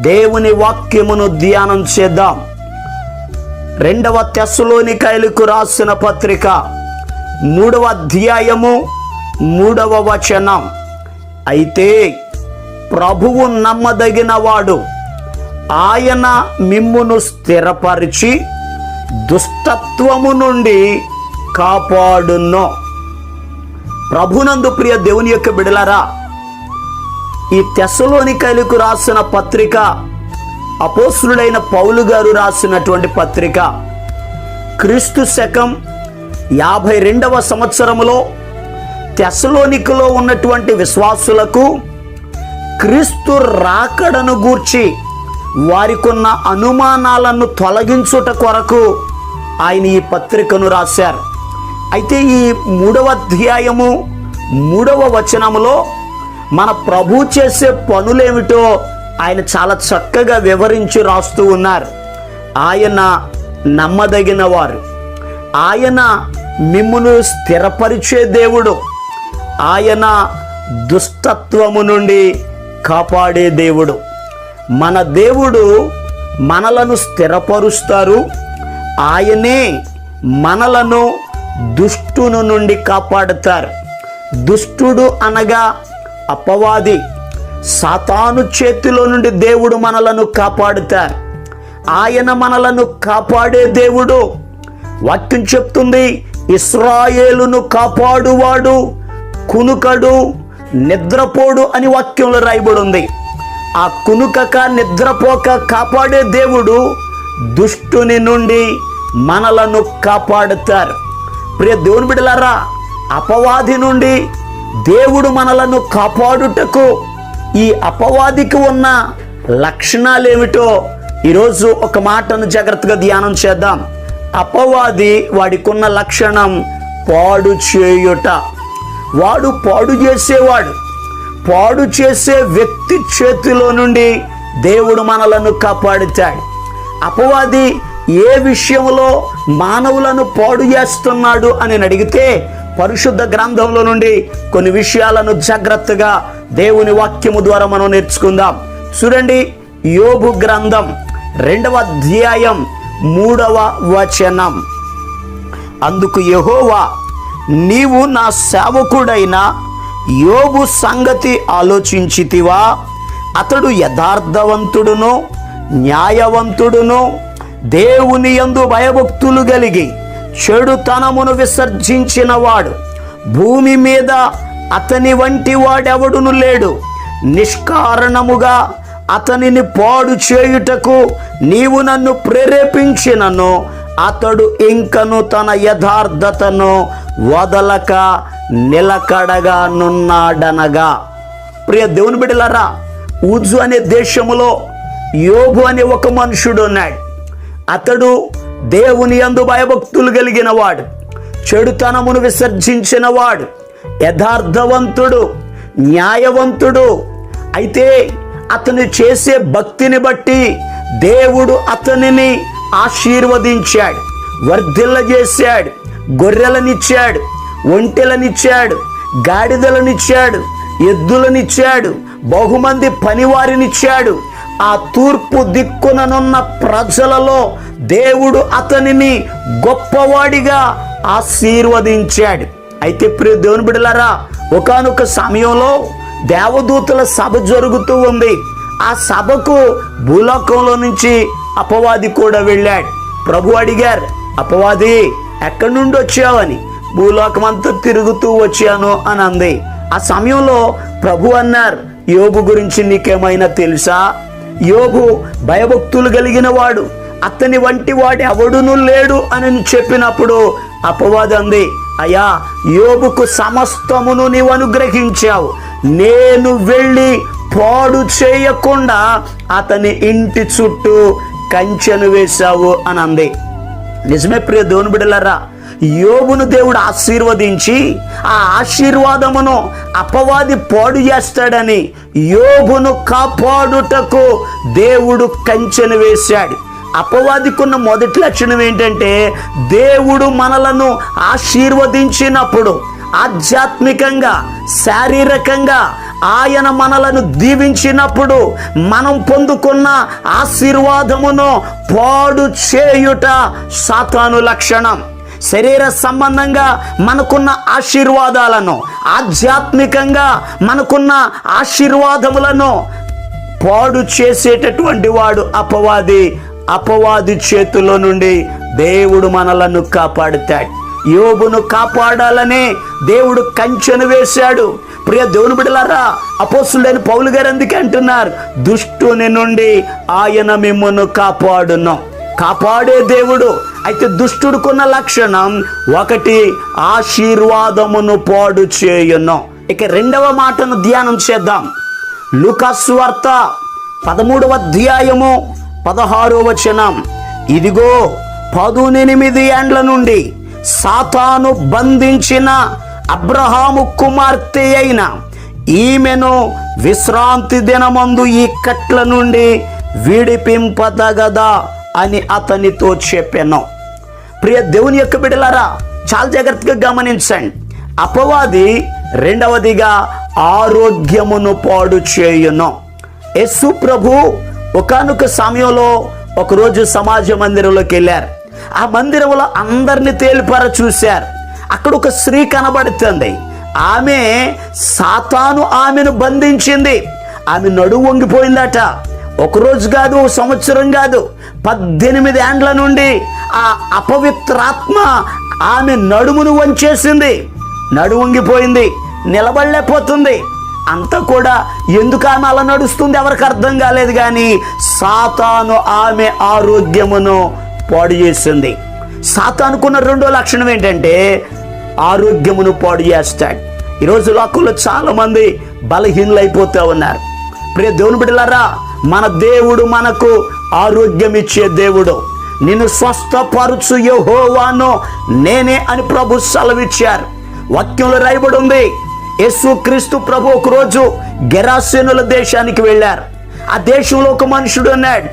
దేవుని వాక్యమును ధ్యానం చేద్దాం. రెండవ తెస్సులోని కైలుకు రాసిన పత్రిక మూడవ అధ్యాయము మూడవ వచనం. అయితే ప్రభువు నమ్మదగిన వాడు ఆయన మిమ్మును స్థిరపరిచి దుష్టత్వము నుండి కాపాడును. ప్రభునందు ప్రియ దేవుని యొక్క బిడలరా ఈ తెసలోనికలకు రాసిన పత్రిక అపోసులుడైన పౌలు గారు రాసినటువంటి పత్రిక. క్రీస్తు శకం యాభై రెండవ సంవత్సరములో తెసలోనికలో ఉన్నటువంటి విశ్వాసులకు క్రీస్తు రాకడను గూర్చి వారికున్న అనుమానాలను తొలగించుట కొరకు ఆయన ఈ పత్రికను రాశారు. అయితే ఈ మూడవ అధ్యాయము మూడవ వచనములో మన ప్రభు చేసే పనులేమిటో ఆయన చాలా చక్కగా వివరించి రాస్తూ ఉన్నారు. ఆయన నమ్మదగిన వారు. ఆయన మిమ్మును స్థిరపరిచే దేవుడు. ఆయన దుష్టత్వము నుండి కాపాడే దేవుడు. మన దేవుడు మనలను స్థిరపరుస్తారు. ఆయనే మనలను దుష్టును నుండి కాపాడుతారు. దుష్టుడు అనగా అపవాది సాతాను చేతిలో నుండి దేవుడు మనలను కాపాడుతారు ఆయన మనలను కాపాడే దేవుడు. వాక్యం చెప్తుంది ఇస్రాయేలును కాపాడువాడు కునుకడు నిద్రపోడు అని వాక్యంలో రాయబడి ఉంది ఆ కునుకక నిద్రపోక కాపాడే దేవుడు దుష్టుని నుండి మనలను కాపాడుతారు ప్రియ దేవుని బిడలారా అపవాది నుండి దేవుడు మనలను కాపాడుటకు ఈ అపవాదికి ఉన్న లక్షణాలు ఏమిటో ఈరోజు ఒక మాటను జాగ్రత్తగా ధ్యానం చేద్దాం. అపవాది వాడికున్న లక్షణం పాడు చేయుట. వాడు పాడు చేసేవాడు. పాడు చేసే వ్యక్తి చేతిలో నుండి దేవుడు మనలను కాపాడుతాడు. అపవాది ఏ విషయంలో మానవులను పాడు చేస్తున్నాడు అని అడిగితే పరిశుద్ధ గ్రంథంలో నుండి కొన్ని విషయాలను జాగ్రత్తగా దేవుని వాక్యము ద్వారా మనం నేర్చుకుందాం. చూడండి యోబు గ్రంథం రెండవ అధ్యాయం మూడవ వచనం. అందుకు యహోవా నీవు నా సేవకుడైన యోబు సంగతి ఆలోచించితివా? అతడు యథార్థవంతుడును న్యాయవంతుడును దేవుని యందు భయభక్తులు కలిగి చెడుతనమును విసర్జించినవాడు. భూమి మీద అతని వంటి వాడెవడును లేడు. నిష్కారణముగా అతనిని పాడు చేయుటకు నీవు నన్ను ప్రేరేపించినను. అతడు ఇంకను తన యథార్థతను వదలక నిలకడగా నున్నాడనగా. ప్రియ దేవుని బిడలరా ఉజు అనే దేశములో యోగు అనే ఒక మనుషుడు ఉన్నాడు. అతడు దేవుని యందు భయభక్తులు కలిగిన వాడు చెడుతనమును విసర్జించిన వాడు యథార్థవంతుడు న్యాయవంతుడు. అయితే అతను చేసే భక్తిని బట్టి దేవుడు అతనిని ఆశీర్వదించాడు వర్ధిల్లజేశాడు గొర్రెలనిచ్చాడు ఒంటెలనిచ్చాడు గాడిదలనిచ్చాడు ఎద్దులనిచ్చాడు బహుమంది పనివారినిచ్చాడు. ఆ తూర్పు దిక్కుననున్న ప్రజలలో దేవుడు అతనిని గొప్పవాడిగా ఆశీర్వదించాడు. అయితే ప్రియ దేవుని బిడలారా ఒకానొక సమయంలో దేవదూతల సభ జరుగుతూ ఉంది. ఆ సభకు భూలోకంలో నుంచి అపవాది కూడా వెళ్ళాడు. ప్రభు అడిగారు అపవాది ఎక్కడి నుండి వచ్చావని భూలోకం అంతా తిరుగుతూ వచ్చాను అని అంది. ఆ సమయంలో ప్రభు అన్నారు యోగు గురించి నీకేమైనా తెలుసా? యోగు భయభక్తులు కలిగిన వాడు. అతని వంటి వాడు ఎవడును లేడు అని చెప్పినప్పుడు అపవాదంది అంది అయ్యా యోబుకు సమస్తమును నీవు అనుగ్రహించావు. నేను వెళ్ళి పాడు చేయకుండా అతని ఇంటి చుట్టూ కంచెను వేశావు అని అంది నిజమే ప్రియ దేవుని బిడలరా యోబును దేవుడు ఆశీర్వదించి ఆ ఆశీర్వాదమును అపవాది పాడు చేస్తాడని యోబును కాపాడుటకు దేవుడు కంచెను వేశాడు. అపవాదికున్న మొదటి లక్షణం ఏంటంటే దేవుడు మనలను ఆశీర్వదించినప్పుడు ఆధ్యాత్మికంగా శారీరకంగా ఆయన మనలను దీవించినప్పుడు మనం పొందుకున్న ఆశీర్వాదమును పాడు చేయుట సాతాను లక్షణం. శరీర సంబంధంగా మనకున్న ఆశీర్వాదాలను ఆధ్యాత్మికంగా మనకున్న ఆశీర్వాదములను పాడు చేసేటటువంటి వాడు అపవాది. అపవాది చేతుల్లో నుండి దేవుడు మనలను కాపాడుతాడు. యోబును కాపాడాలనే దేవుడు కంచెను వేశాడు. ప్రియ దేవుని బిడలారా అపోసులైన పౌలు గారు అందుకే అంటున్నారు దుష్టుని నుండి ఆయన మిమ్మల్ని కాపాడును. కాపాడే దేవుడు. అయితే దుష్టుడుకున్న లక్షణం ఒకటి ఆశీర్వాదమును పాడు చేయును. ఇక రెండవ మాటను ధ్యానం చేద్దాం. లుకస్వార్త పదమూడవ అధ్యాయము పదహారో వచనం ఇదిగో పదునెనిమిది ఏండ్ల నుండి సాతాను బంధించిన అబ్రహాము కుమార్తె అయిన ఈమెను విశ్రాంతి దినమందు ఈ కట్ల నుండి విడిపింపదగదా అని అతనితో చెప్పాను. ప్రియ దేవుని యొక్క బిడలారా చాలా జాగ్రత్తగా గమనించండి. అపవాది రెండవదిగా ఆరోగ్యమును పాడు చేయును. యేసు ప్రభు ఒకనొక సమయంలో ఒకరోజు సమాజ మందిరంలోకి వెళ్ళారు. ఆ మందిరంలో అందరిని తేలిపార చూశారు. అక్కడ ఒక స్త్రీ కనబడుతుంది. ఆమె సాతాను ఆమెను బంధించింది. ఆమె నడువు వంగిపోయిందట. ఒకరోజు కాదు ఓ సంవత్సరం కాదు పద్దెనిమిది ఏండ్ల నుండి ఆ అపవిత్రాత్మ ఆమె నడుమును వంచేసింది. నడుము వంగిపోయింది నిలబడలేకపోతుంది. అంతా కూడా ఎందుకు ఆమె అలా నడుస్తుంది? ఎవరికి అర్థం కాలేదు కానీ సాతాను ఆమె ఆరోగ్యమును పాడు చేసింది. సాతానుకున్న రెండో లక్షణం ఏంటంటే ఆరోగ్యమును పాడు చేస్తాడు. ఈరోజు లోకంలో చాలామంది బలహీనులైపోతూ ఉన్నారు. ప్రియ దేవుని బిడ్డలారా మన దేవుడు మనకు ఆరోగ్యం ఇచ్చే దేవుడు. నిన్ను స్వస్థపరుచు యహోవాను నేనే అని ప్రభు సెలవిచ్చారు. వాక్యంలో రాయబడి ఉంది యేసు క్రీస్తు ప్రభు ఒకరోజు గెరాసేనుల దేశానికి వెళ్ళారు. ఆ దేశంలో ఒక మనుషుడు ఉన్నాడు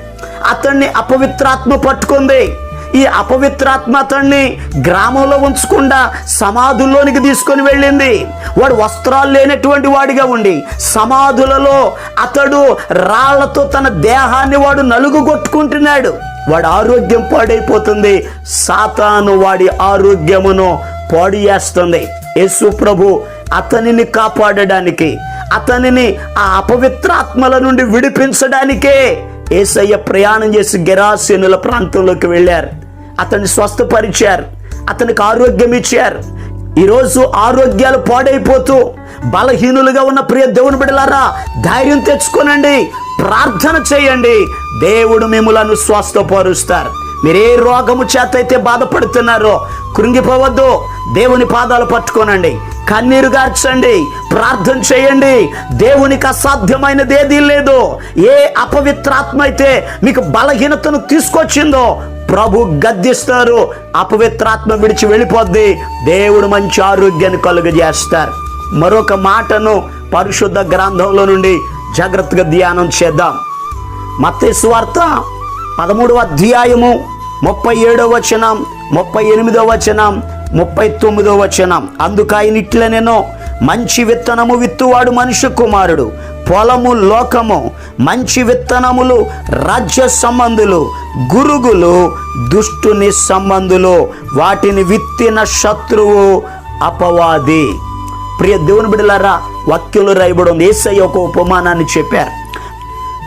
అతన్ని అపవిత్రాత్మ పట్టుకుంది. ఈ అపవిత్రాత్మ అతన్ని గ్రామంలో ఉంచకుండా సమాధుల్లోనికి తీసుకొని వెళ్ళింది. వాడు వస్త్రాలు లేనటువంటి వాడిగా ఉండి సమాధులలో అతడు రాళ్ళతో తన దేహాన్ని వాడు నలుగు కొట్టుకుంటున్నాడు వాడి ఆరోగ్యం పాడైపోతుంది. సాతాను వాడి ఆరోగ్యమును పాడు చేస్తుంది. యేసు ప్రభు అతనిని కాపాడడానికి అతనిని ఆ అపవిత్ర ఆత్మల నుండి విడిపించడానికే ఏసయ్య ప్రయాణం చేసి గెరాసేనుల ప్రాంతంలోకి వెళ్ళారు. అతన్ని స్వస్థపరిచారు అతనికి ఆరోగ్యం ఇచ్చారు. ఈరోజు ఆరోగ్యాలు పాడైపోతూ బలహీనులుగా ఉన్న ప్రియ దేవుని బిడలారా ధైర్యం తెచ్చుకోనండి ప్రార్థన చేయండి. దేవుడు మిమ్మలను స్వస్థపరుస్తారు మీరు ఏ రోగము చేత అయితే బాధపడుతున్నారో కృంగిపోవద్దు. దేవుని పాదాలు పట్టుకోనండి. కన్నీరు గార్చండి ప్రార్థన చేయండి. దేవునికి అసాధ్యమైనది ఏదీ లేదు. ఏ అపవిత్రాత్మ అయితే మీకు బలహీనతను తీసుకొచ్చిందో ప్రభు గద్దిస్తారు. అపవిత్రాత్మ విడిచి వెళ్ళిపోద్ది. దేవుడు మంచి ఆరోగ్యాన్ని కలుగజేస్తారు. మరొక మాటను పరిశుద్ధ గ్రంథంలో నుండి జాగ్రత్తగా ధ్యానం చేద్దాం. మత్స్వార్త పదమూడవ అధ్యాయము ముప్పై ఏడవ వచనం ముప్పై ఎనిమిదవ వచనం ముప్పై తొమ్మిదవ వచనం. అందుకైన ఇట్లనేనో మంచి విత్తనము విత్తువాడు మనుష్య కుమారుడు పొలము లోకము మంచి విత్తనములు రాజ్య సంబంధులు గురుగులు దుష్టుని సంబంధులు వాటిని విత్తిన శత్రువు అపవాది. ప్రియ దేవుని బిడ్డలారా వాక్యులు రాయబడి ఉంది ఏసయ్య ఒక ఉపమానాన్ని చెప్పారు.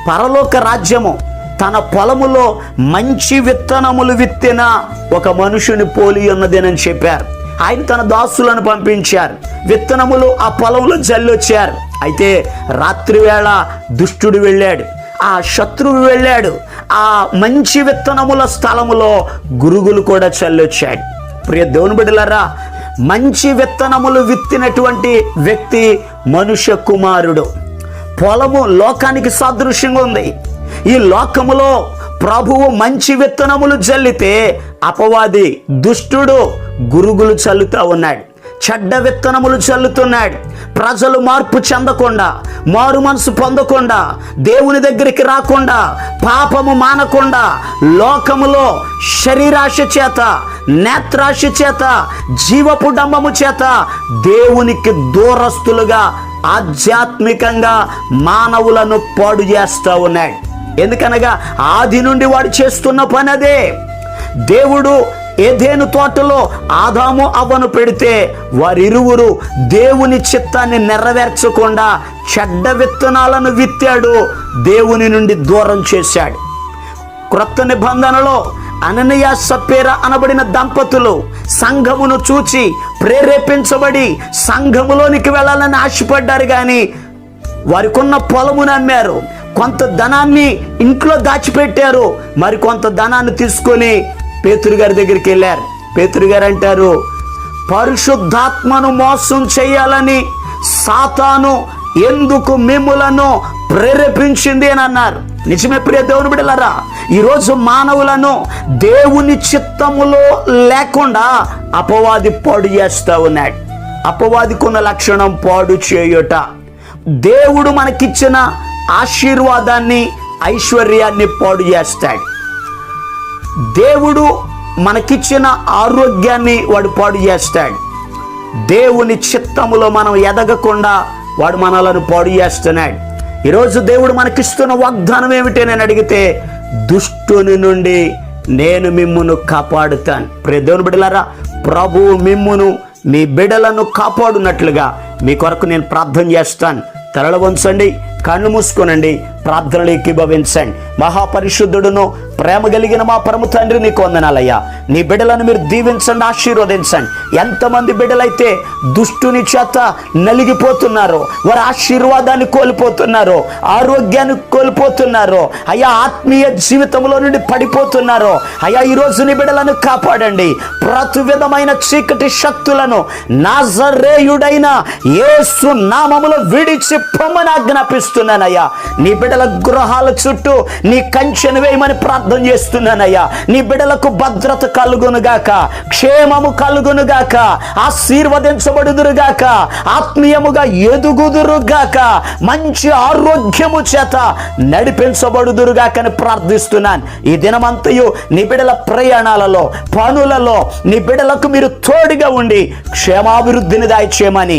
పరలోక రాజ్యము తన పొలములో మంచి విత్తనములు విత్తిన ఒక మనుషుని పోలి ఉన్నదేనని చెప్పారు. ఆయన తన దాసులను పంపించారు. విత్తనములు ఆ పొలంలో జల్లొచ్చారు. అయితే రాత్రి వేళ దుష్టుడు వెళ్ళాడు. ఆ శత్రువు వెళ్ళాడు. ఆ మంచి విత్తనముల స్థలములో గురుగులు కూడా చల్లొచ్చాడు. ప్రియ దేవుని బిడ్డలారా మంచి విత్తనములు విత్తినటువంటి వ్యక్తి మనుష్య కుమారుడు. పొలము లోకానికి సాదృశ్యంగా ఉంది. ఈ లోకములో ప్రభువు మంచి విత్తనములు చల్లితే అపవాది దుష్టుడు గురుగులు చల్లుతా ఉన్నాడు. చెడ్డ విత్తనములు చల్లుతున్నాడు. ప్రజలు మార్పు చెందకుండా మారు మనసు పొందకుండా దేవుని దగ్గరికి రాకుండా పాపము మానకుండా లోకములో శరీరాశ చేత నేత్రాశ చేత జీవపు డంబము చేత దేవునికి దూరస్తులుగా ఆధ్యాత్మికంగా మానవులను పాడు చేస్తూ ఉన్నాడు. ఎందుకనగా ఆది నుండి వాడు చేస్తున్న పని అదే దేవుడు ఏదేను తోటలో ఆదాము అవ్వను పెడితే వారిరువురు దేవుని చిత్తాన్ని నెరవేర్చకుండా చెడ్డ విత్తనాలను విత్తాడు దేవుని నుండి దూరం చేశాడు. క్రొత్త నిబంధనలో అననయ సప్పేర అనబడిన దంపతులు సంఘమును చూచి ప్రేరేపించబడి సంఘములోనికి వెళ్ళాలని ఆశపడ్డారు కానీ వారికున్న పొలమును అమ్మారు. కొంత ధనాన్ని ఇంట్లో దాచిపెట్టారు. మరి కొంత ధనాన్ని తీసుకొని పేతురు గారి దగ్గరికి వెళ్ళారు. పేతురు గారు అంటారు పరిశుద్ధాత్మను మోసం చేయాలని సాతాను ఎందుకు మిమ్ములను ప్రేరేపించింది? అని అన్నారు. నిజమే ప్రియ దేవుని బిడలరా ఈరోజు మానవులను దేవుని చిత్తములో లేకుండా అపవాది పాడు చేస్తూ ఉన్నాడు. అపవాదికున్న లక్షణం పాడు చేయుట. దేవుడు మనకిచ్చిన ఆశీర్వాదాన్ని ఐశ్వర్యాన్ని పాడు చేస్తాడు. దేవుడు మనకిచ్చిన ఆరోగ్యాన్ని వాడు పాడు చేస్తాడు. దేవుని చిత్తములో మనం ఎదగకుండా వాడు మనలను పాడు చేస్తున్నాడు. ఈరోజు దేవుడు మనకిస్తున్న వాగ్దానం ఏమిటి నేను అడిగితే దుష్టుని నుండి నేను మిమ్మును కాపాడుతాను. ప్రియ దేవుని బిడ్డలారా ప్రభువు మిమ్మును మీ బిడలను కాపాడునట్లుగా మీ కొరకు నేను ప్రార్థన చేస్తాను. తరల వంచండి. కన్ను మూసుకోనండి. ప్రార్థనలు ఏకీభవించండి మహాపరిశుద్ధుడును ప్రేమ కలిగిన మా పరమ తండ్రి నీకు వందనాలయ్యా. నీ బిడ్డలను మీరు దీవించండి ఆశీర్వదించండి. ఎంతమంది బిడ్డలైతే దుష్టుని చేత నలిగిపోతున్నారో వారి ఆశీర్వాదాన్ని కోల్పోతున్నారో ఆరోగ్యాన్ని కోల్పోతున్నారో అయ్యా ఆత్మీయ జీవితంలో నుండి పడిపోతున్నారో అయ్యా ఈరోజు నీ బిడ్డలను కాపాడండి. ప్రతి విధమైన చీకటి శక్తులను నాజరేయుడైన యేసు నామములో విడిచి పొమ్మని ఆజ్ఞాపిస్తున్నానయ్యా నీ బిడ్డల గృహాల చుట్టూ నీ కంచెను వేయమని ప్రార్థన చేస్తున్నానయ్యా. నీ బిడ్డలకు భద్రత కలుగునుగాక క్షేమము కలుగునుగాక ఆశీర్వదించబడుదురుగాక ఆత్మీయముగా ఎదుగుదురుగాక మంచి ఆరోగ్యము చేత నడిపించబడుదురుగాక అని ప్రార్థిస్తున్నాను. ఈ దినమంతయు నీ బిడ్డల ప్రయాణాలలో పనులలో నీ బిడ్డలకు మీరు తోడుగా ఉండి క్షేమాభివృద్ధిని దాయిచేయమని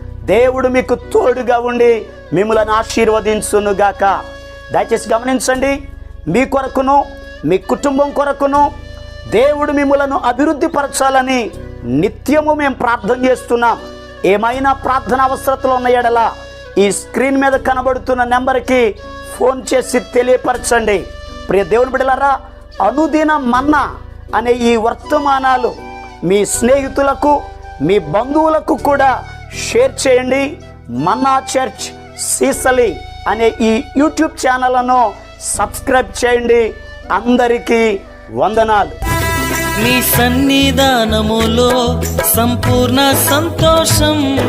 దేవుడు మీకు తోడుగా ఉండి మిమ్మల్ని ఆశీర్వదించునుగాక దయచేసి గమనించండి మీ కొరకును మీ కుటుంబం కొరకును దేవుడు మిమ్మలను అభివృద్ధి పరచాలని నిత్యము మేము ప్రార్థన చేస్తున్నాం. ఏమైనా ప్రార్థన అవసరతలు ఉన్న ఎడల ఈ స్క్రీన్ మీద కనబడుతున్న నెంబర్కి ఫోన్ చేసి తెలియపరచండి. ప్రియ దేవుని బిడ్డలారా అనుదిన మన్నా అనే ఈ వర్తమానాలు మీ స్నేహితులకు మీ బంధువులకు కూడా షేర్ చేయండి. మన్నా చర్చ్ సీసలి అనే ఈ యూట్యూబ్ ఛానల్ను సబ్స్క్రైబ్ చేయండి. అందరికీ వందనాలు. నీ సన్నిధానములో సంపూర్ణ సంతోషం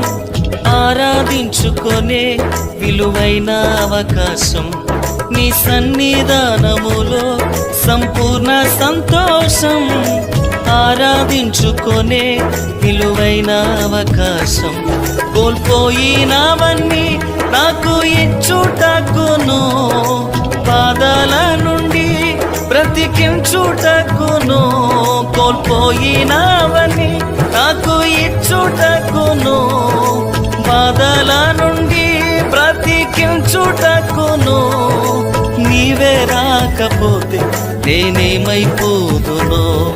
ఆరాధించుకునే విలువైన అవకాశం. నీ సన్నిధానములో సంపూర్ణ సంతోషం ఆరాధించుకొనే విలువైన అవకాశం. కోల్పోయినవన్నీ నాకు ఇచ్చుటకును. పాదాల నుండి బ్రతికించుటకును. కోల్పోయినవన్నీ నాకు ఇచ్చుటకును. బాధల నుండి బ్రతికించుటకును. నీవే రాకపోతే నేనేమైపోదును?